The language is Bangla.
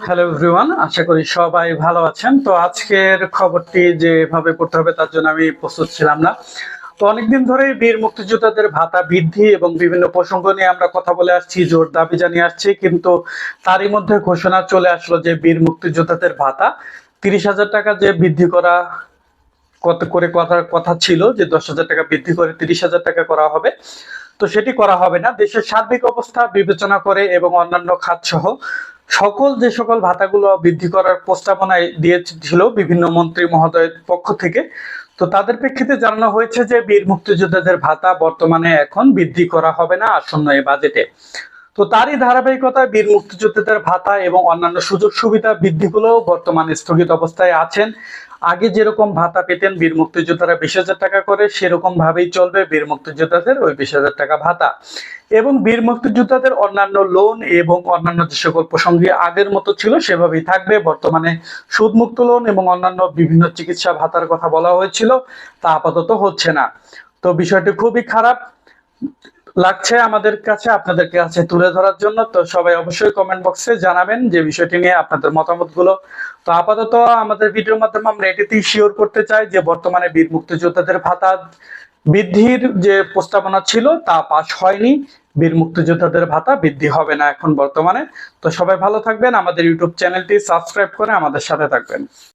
হ্যালো এভরিওয়ান আশা করি সবাই ভালো আছেন। তো আজকের খবরটি যেভাবে পড়তে হবে, তার জন্য আমি প্রস্তুত ছিলাম না। তো অনেকদিন ধরে বীর মুক্তিযোদ্ধাদের ভাতা বৃদ্ধি এবং বিভিন্ন প্রসঙ্গ নিয়ে আমরা কথা বলে আসছি, জোর দাবি জানিয়ে আসছি। কিন্তু তারই মধ্যে ঘোষণা চলে আসলো যে বীর মুক্তিযোদ্ধাদের ভাতা তিরিশ হাজার টাকা যে বৃদ্ধি করা কত করে কথা কথা ছিল যে দশ হাজার টাকা বৃদ্ধি করে তিরিশ হাজার টাকা করা হবে, তো সেটি করা হবে না। দেশের সার্বিক অবস্থা বিবেচনা করে এবং অন্যান্য খাত সহ সকল যে সকল ভাতাগুলো বৃদ্ধি করার প্রস্তাবনায় দিয়েছিল বিভিন্ন মন্ত্রী মহোদয়ের পক্ষ থেকে, তো তাদের প্রেক্ষিতে জানানো হয়েছে যে বীর মুক্তিযোদ্ধাদের ভাতা বর্তমানে এখন বৃদ্ধি করা হবে না আসন্ন এই বাজেটে। তো তারই ধারাবাহিকতায় বীর মুক্তিযোদ্ধাদের ভাতা এবং অন্যান্য সুযোগ সুবিধা বৃদ্ধিগুলো বর্তমানে স্থগিত অবস্থায় আছেন। আগে যেরকম ভাতা পেতেন বীর মুক্তিযোদ্ধারা বিশ হাজার টাকা করে, সেরকম ভাবেই চলবে বীর মুক্তিযোদ্ধাদের ওই বিশ হাজার টাকা ভাতা। এবং বীর মুক্তিযোদ্ধাদের অন্যান্য লোন এবং অন্যান্য যে সকল প্রসঙ্গে আগের মতো ছিল, সেভাবেই থাকবে। বর্তমানে সুদমুক্ত লোন এবং অন্যান্য বিভিন্ন চিকিৎসা ভাতার কথা বলা হয়েছিল, তা আপাতত হচ্ছে না। তো বিষয়টি খুবই খারাপ। লাগছে আমাদের কাছে আপনাদের কাছে তুলে ধরার জন্য। তো সবাই অবশ্যই কমেন্ট বক্সে জানাবেন যে বিষয়টি নিয়ে আপনাদের মতামতগুলো। তো আপাতত আমাদের ভিডিওর মাধ্যমে আমরা এটিতেই শিওর করতে চাই যে বর্তমানে বীর মুক্তিযোদ্ধাদের ভাতা বৃদ্ধির যে প্রস্তাবনা ছিল তা পাশ হয়নি। বীর মুক্তিযোদ্ধাদের ভাতা বৃদ্ধি হবে না এখন বর্তমানে। তো সবাই ভালো থাকবেন। আমাদের ইউটিউব চ্যানেলটি সাবস্ক্রাইব করে আমাদের সাথে থাকবেন।